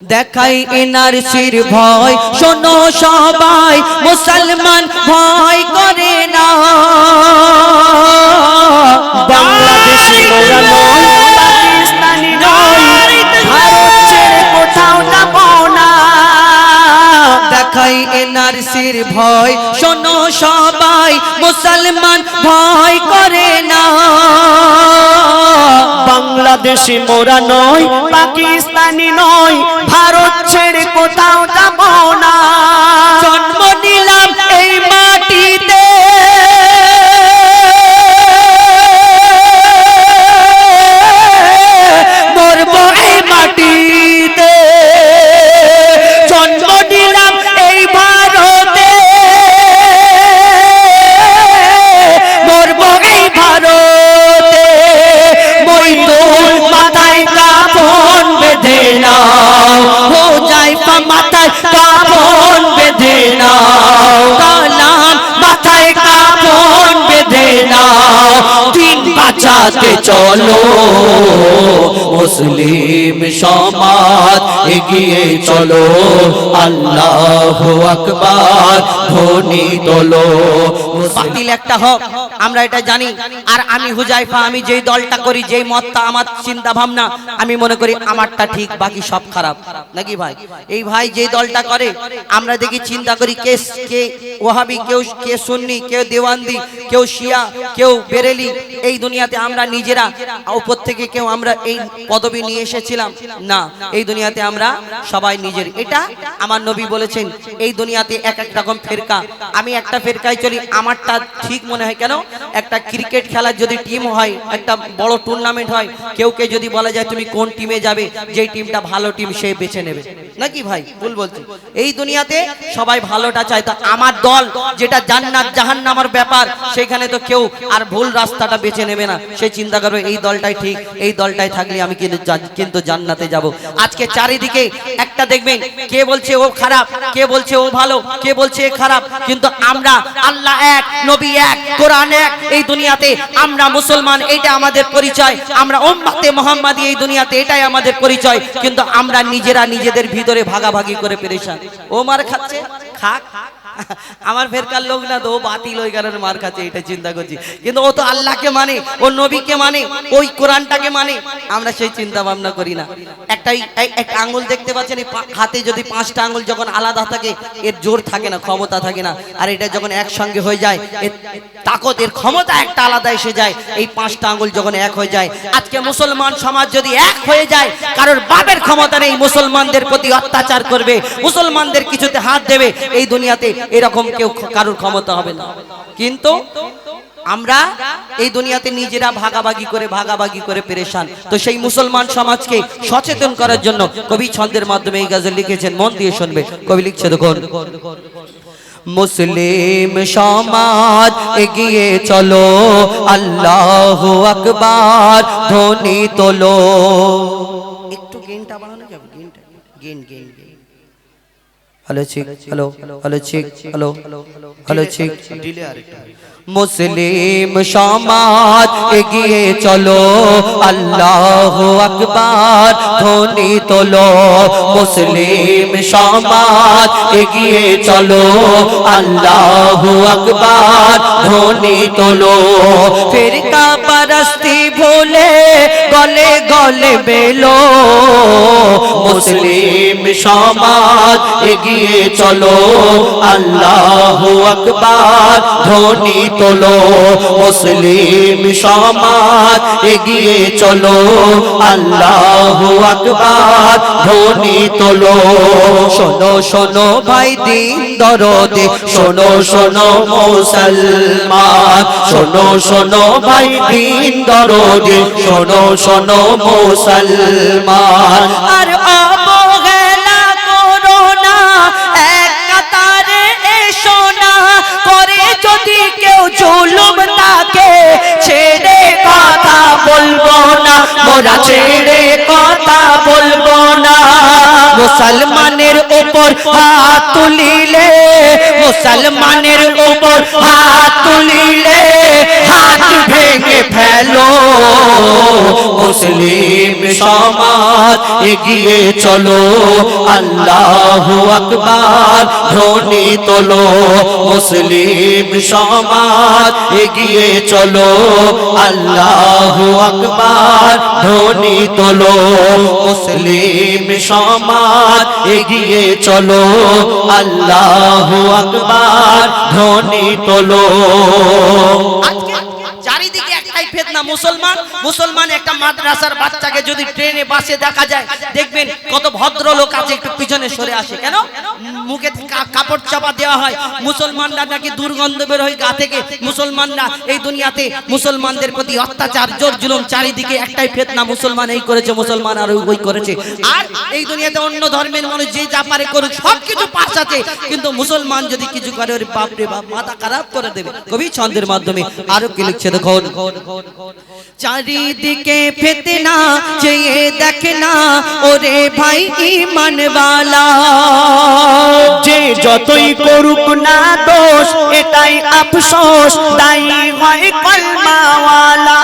দেখাই এনআরসির ভয়, শোনো সবাই, মুসলমান ভয় করে না। বাংলাদেশি নয়, পাকিস্তানি নয় ভারত ছেড়ে কোথাও যাব ভয়, শোনো সবাই, মুসলমান ভয় করে না। বাংলাদেশি মোরা নয়, পাকিস্তানি নয় বাঁচাতে চলো। মুসলিম সমাজ এগিয়ে চলো। আল্লাহ আকবার, ধ্বনি তোলো। বাতিল একটা হোক, আমরা এটা জানি। আর আমি হুজাইফা, আমি যেই দলটা করি, যেই মতটা আমার চিন্তা ভাবনা আমি মনে করি আমারটা ঠিক, বাকি সব খারাপ। নাকি ভাই? এই ভাই যেই দলটা করে, আমরা দেখি চিন্তা করি কে কে ওহাবি কেউ, কে সুন্নি, কেউ দেওয়ান্দি, কেউ শিয়া, কেউ বেরেলি। এই দুনিয়াতে আমরা নিজেরা, উপর থেকে কেউ আমরা এই পদবি নিয়ে এসেছিলাম। না, এই দুনিয়াতে আমরা সবাই নিজের। এটা আমার নবী বলেছেন, এই দুনিয়াতে এক এক রকম ফেরকা। আমি একটা ফেরকায় চলি, আমারটা ঠিক মনে হয় কেন? একটা ক্রিকেট খেলার যদি টিম হয়, একটা বড় টুর্নামেন্ট হয়, কেউ কে যদি বলা যায় তুমি কোন টিমে যাবে, যে টিমটা ভালো টিম সে বেছে নেবে। নাকি ভাই? ভুল বলছি। এই দুনিয়াতে সবাই ভালোটা চায়। তো আমার দল, যেটা জান্নাত, জাহান্নামার ব্যাপার, সেখানে তো কেউ আর ভুল রাস্তাটা বেছে নেবে না। সে চিন্তা করবে, এই দলটাই ঠিক, এই দলটাই থাকলে আমি কিন্তু কিন্তু জান্নাতে যাব। আজকে চারিদিকে একটা দেখবেন, কে বলছে ও খারাপ, কে বলছে ও ভালো, কে বলছে খারাপ। কিন্তু আমরা আল্লাহ এক, নবী এক, কোরআন এক এই দুনিয়াতে। আমরা মুসলমান এটা আমাদের পরিচয়। আমরা উম্মাতে মোহাম্মদী এই দুনিয়াতে, এটাই আমাদের পরিচয়। কিন্তু আমরা নিজেরা নিজেদের ভিতরে ভাগাভাগি করে পেরেশান। ও মার খাচ্ছে? খাক। আমার ফেরকার লোক না তো ও বাতিল ওই কারণে মার খাচ্ছে, এটা চিন্তা করছি। কিন্তু ও তো আল্লাহকে মানে ও নবীকে মানে ওই কোরআনটাকে মানে আমরা সেই চিন্তা ভাবনা করি না। একটা একটা আঙ্গুল দেখতে পাচ্ছেন হাতে যদি পাঁচটা আঙ্গুল যখন আলাদা থাকে, এর জোর থাকে না, ক্ষমতা থাকে না। আর এটা যখন একসঙ্গে হয়ে যায়, এর তাকত, এর ক্ষমতা একটা আলাদা এসে যায়। এই পাঁচটা আঙ্গুল যখন এক হয়ে যায়, আজকে মুসলমান সমাজ যদি এক হয়ে যায়, কারোর বাপের ক্ষমতা নেই, মুসলমানদের প্রতি অত্যাচার করবে, মুসলমানদের কিছুতে হাত দেবে, এই দুনিয়াতে এরকম কেউ কারোর ক্ষমতা হবে না। কিন্তু আমরা এই দুনিয়াতে নিজেরা ভাগাভাগি করে ভাগাভাগি করে পেরেশান। তো সেই মুসলমান সমাজকে সচেতন করার জন্য কবি ছন্দের মাধ্যমে এই গাজল লিখেছেন, মন দিয়ে শুনবে। কবি লিখছে, দেখুন। মুসলিম সমাজ এগিয়ে চলো, আল্লাহ আকবার, ধ্বনি তোলো। একটু গেনটা বাড়ানো যাবে? গেনটা, গেন গেন গেন। হ্যালো ঠিক হ্যালো হ্যালো ঠিক হ্যালো হ্যালো ঠিক মুসলিম সমাজ এগিয়ে চলো। আল্লাহ আকবার। ধ্বনি তোলো। মুসলিম সমাজ এগিয়ে চলো। আল্লাহ আকবার। ধ্বনি তোলো। ফিরকা পরস্তি ভুলে গলে গলে বেলো। মুসলিম সমাজ এগিয়ে চলো। আল্লাহ আকবার ধ্বনি তোলো। মুসলিম সমাজ এগিয়ে চলো। আল্লাহ আকবার ধ্বনি তোলো। শোনো শোনো ভাই দিন দরদে। শোনো শোনো মুসলমান। শোনো শোনো ভাই দিন দরদে। শোনো শোনো মুসলমান। আর অবহেলা করো না। এক কাতারে এসো না। করে যদি কেউ জুলুম তাকে ছেড়ে কথা বলব না। মোরা ছেড়ে কথা বলব না। মুসলমানের উপর হাত তুলিলে মুসলমানের উপর হাত তুলিলে হাত ভেঙে ফেলো। মুসলিম সমাজ এগিয়ে চলো। আল্লাহ আকবার ধ্বনি তোলো। মুসলিম সমাজ এগিয়ে চলো। আল্লাহ আকবার ধ্বনি তোলো। মুসলিম সমাজ এগিয়ে চলো। আল্লাহ আকবার ধ্বনি তোলো। একটাই ফেতনা মুসলমান মুসলমান একটা মাদ্রাসার বাচ্চাকে যদি ট্রেনে, বাসে দেখা যায়, দেখবেন কত ভদ্রলোক আছে, একটু পিছনে সরে আসে। কেন? মুখে কাপড় চাপা দেওয়া হয়। মুসলমানরা নাকি দুর্গন্ধ বের হয় গা থেকে। মুসলমানরা এই দুনিয়াতে মুসলমানদের প্রতি অত্যাচার, জোর জুলুম চারিদিকে একটাই ফেতনা মুসলমান এই করেছে, মুসলমান আর ওই- করেছে। আর এই দুনিয়াতে অন্য ধর্মের মানুষ যে যা পারে করুক, সব কিছু পাশ আছে। কিন্তু মুসলমান যদি কিছু করে, ওর বাপ রে বাপ, মাথা খারাপ করে দেবে। কবি ছন্দের মাধ্যমে আরও কি লিখছে দেখুন? চারিদিকে ফেতনা, চেয়ে দেখনা ওরে ভাই ইমানওয়ালা। যে যতই করুক না দোষ, এটাই আফসোস, তাই হয় কলমাওয়ালা।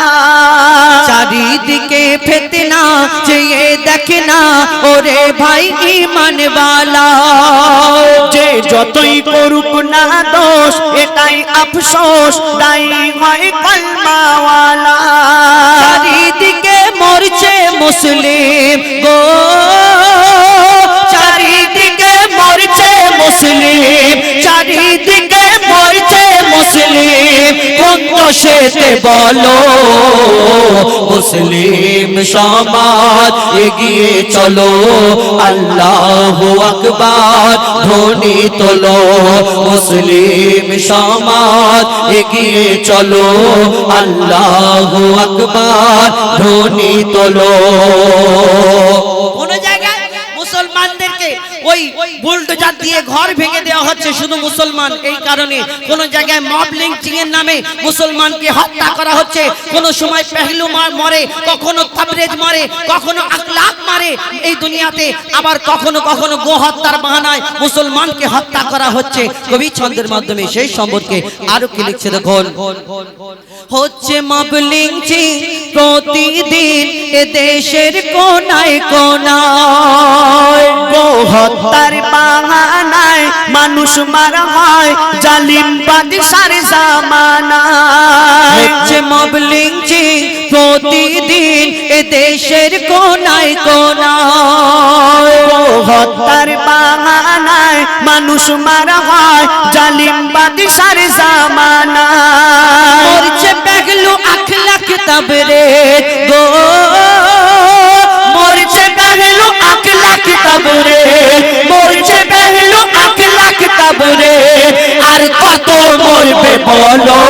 চারিদিকে ফেতনা ওরে ভাই ইমানওয়ালা যে যতই করুক না দোষ, এটাই আফসোস তাই হয় কলমাওয়ালা। চারিদিকে মরছে মুসলিম দোষেতে বলো, মুসলিম সমাজ এগিয়ে চলো, আল্লাহ আকবার ধ্বনি তোলো, মুসলিম সমাজ এগিয়ে চলো, আল্লাহ আকবার ধ্বনি তোলো। কোন জায়গায় মুসলমানদেরকে ওই বুলডোজার দিয়ে ঘর ভেঙে দেওয়া হচ্ছে শুধু মুসলমান। এই কারণে কোন জায়গায় মব লিঞ্চিং এর নামে মুসলমানকে হত্যা করা হচ্ছে। কোন সময় পেহলু মার, কখনো তাবরেজ মারে, কখনো আকলাক মারে। এই দুনিয়াতে আবার কখনো কখনো গো হত্যার বাহানায় মুসলমানকে হত্যা করা হচ্ছে। কবি ছন্দের মাধ্যমে সেই সম্পর্কে আরও কি লিখছে দেখুন। হচ্ছে মব লিঞ্চিং প্রতিদিন এ দেশের কোনায় কোনায়। গো হত্যার বাহানায় মানুষ মারা হয় জালিম বাদশার জামানায়। হচ্ছে মব লিঞ্চিং প্রতিদিন এ দেশের কোনায় কোনায়। হত্যার বাহানায় মানুষ মারা হয় জালিম বাদশার জামানায়। মরছে পেগলু আখলাক তবরে গো। মরছে পেগলু আখলাক তবরে মরছে বলো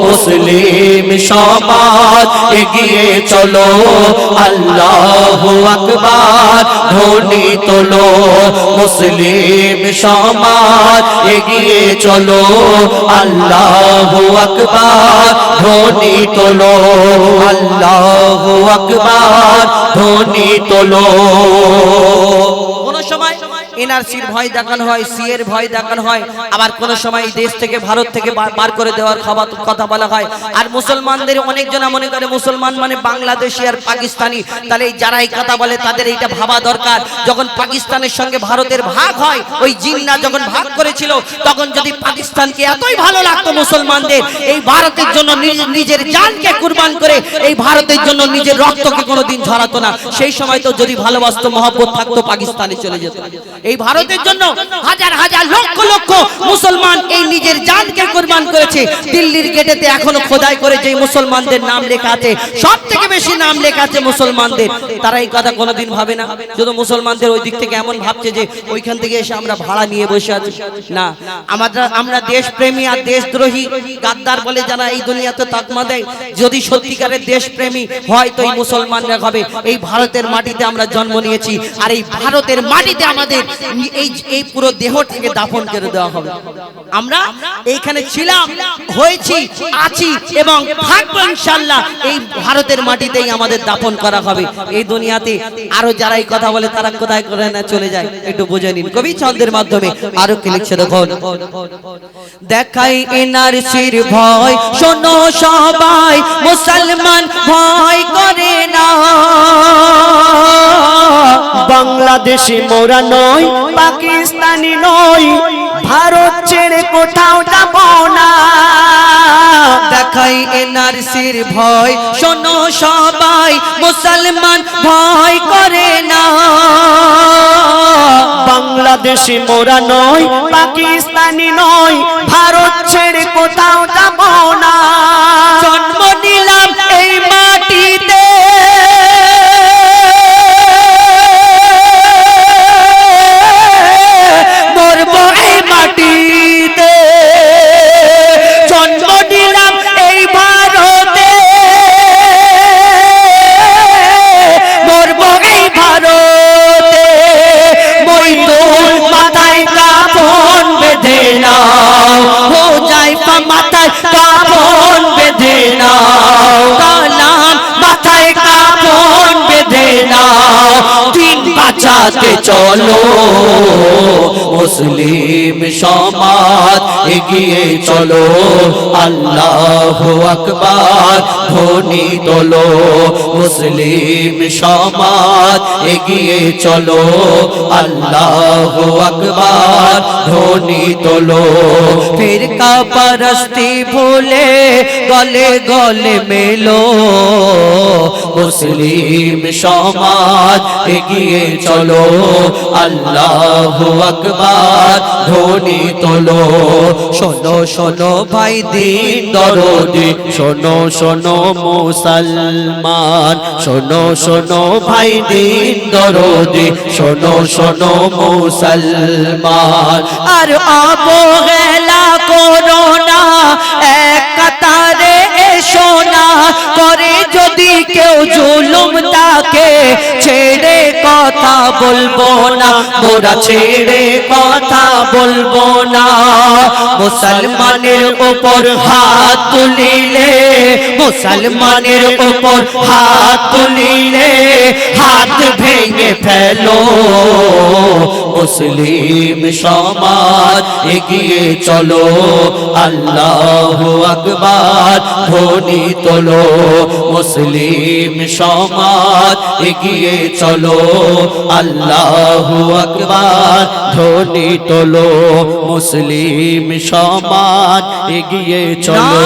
মুসলিম সমাজ, এগিয়ে চলো। আল্লাহ আকবার, ধ্বনি তোলো। মুসলিম সমাজ, এগিয়ে চলো। আল্লাহ আকবার, ধ্বনি তোলো। আল্লাহ আকবার, ধ্বনি তোলো। কোন সময় এনআরসির ভয় দেখানো হয় সি এর ভয় দেখানো হয়। আবার কোন সময় দেশ থেকে ভারত থেকে বার- করে দেওয়ার খাবার কথা বলা হয়। আর মুসলমানদের অনেকজনা মনে করে মুসলমান মানে বাংলাদেশি আর পাকিস্তানি। তাহলে এই যারা এই কথা বলে তাদের এইটা ভাবা দরকার। যখন পাকিস্তানের সঙ্গে ভারতের ভাগ হয়, ওই জিন্না যখন ভাগ করেছিল, তখন যদি পাকিস্তানকে এতই ভালো লাগতো মুসলমানদের, এই ভারতের জন্য নিজের জানকে কুরবান করে, এই ভারতের জন্য নিজের রক্তকে কোনোদিন ঝরাতো না। সেই সময় তো যদি ভালোবাসতো, মহব্বত থাকতো, পাকিস্তানে চলে যেত। এই ভারতের জন্য হাজার হাজার লক্ষ লক্ষ মুসলমান এই নিজের জানকে কুরবান করেছে। দিল্লির গেটেতে এখনও খোদাই করে যে মুসলমানদের নাম লেখা আছে সব থেকে বেশি নাম লেখা আছে মুসলমানদের। তারা এই কথা কোনোদিন ভাবে না। শুধু মুসলমানদের ওই দিক থেকে এমন ভাবছে যে ওইখান থেকে এসে আমরা ভাড়া নিয়ে বসে আছি। না আমরা আমরা দেশপ্রেমী আর দেশদ্রোহী। গাদ্দার বলে যারা এই দুনিয়াতে তাকমা দেয় যদি সত্যিকারের দেশপ্রেমী হয় তো এই মুসলমানরা হবে এই ভারতের মাটিতে আমরা জন্ম নিয়েছি। আর এই ভারতের মাটিতে আমাদের এই এই পুরো দেহটাকে দাফন করে দেওয়া হবে। আমরা এইখানে ছিলাম, হয়েছি, আছি এবং এই ভারতের মাটিতেই আমাদের দাফন করা হবে। এই দুনিয়াতে আরও যারা এই কথা বলে তারা কোথায় করে না চলে যায়, একটু বুঝে নিন। কবি ছন্দের মাধ্যমে আরও কি লিখছে দেখুন। দেখাই এনআরসির ভয়, শোনো সবাই, মুসলমান ভয় করে না। বাংলাদেশি মোরা নয় পাকিস্তানি নয় ভারত ছেড়ে কোথাও যাব না। দেখাই এনআরসির ভয়, শোনো সবাই, মুসলমান ভয় করে না। বাংলাদেশি মোরা নয় পাকিস্তানি নয় ভারত ছেড়ে কোথাও যাব চলো, মুসলিম সমাজ এগিয়ে চলো, আল্লাহ আকবার ধ্বনি তোলো, মুসলিম সমাজ এগিয়ে চলো, আল্লাহ আকবার ধ্বনি তোলো। ফিরকা পরস্তি ভুলে গলে গলে মেলো, মুসলিম সমাজ এগিয়ে চলো। আল্লাহ আকবার। ধ্বনি তোলো, শোনো শোনো ভাই দিন দরদি। শোনো শোনো মুসলমান। শোনো শোনো ভাই দিন দরদি। শোনো শোনো মুসলমান। আর অবহেলা করো না, এক কাতারে এসো না। করে যদি কেউ জুলুম কথা বলব না, মোরা ছেড়ে কথা বলব না। মুসলমানের উপর হাত তুলিলে, মুসলমানের উপর হাত তুলিলে হাত ভেঙে ফেলো। মুসলিম সমাজ এগিয়ে চলো, আল্লাহ আকবার ধ্বনি তোলো। মুসলিম সমাজ এগিয়ে চলো আল্লাহ আকবার ধ্বনি তোলো মুসলিম সমাজ এগিয়ে চলো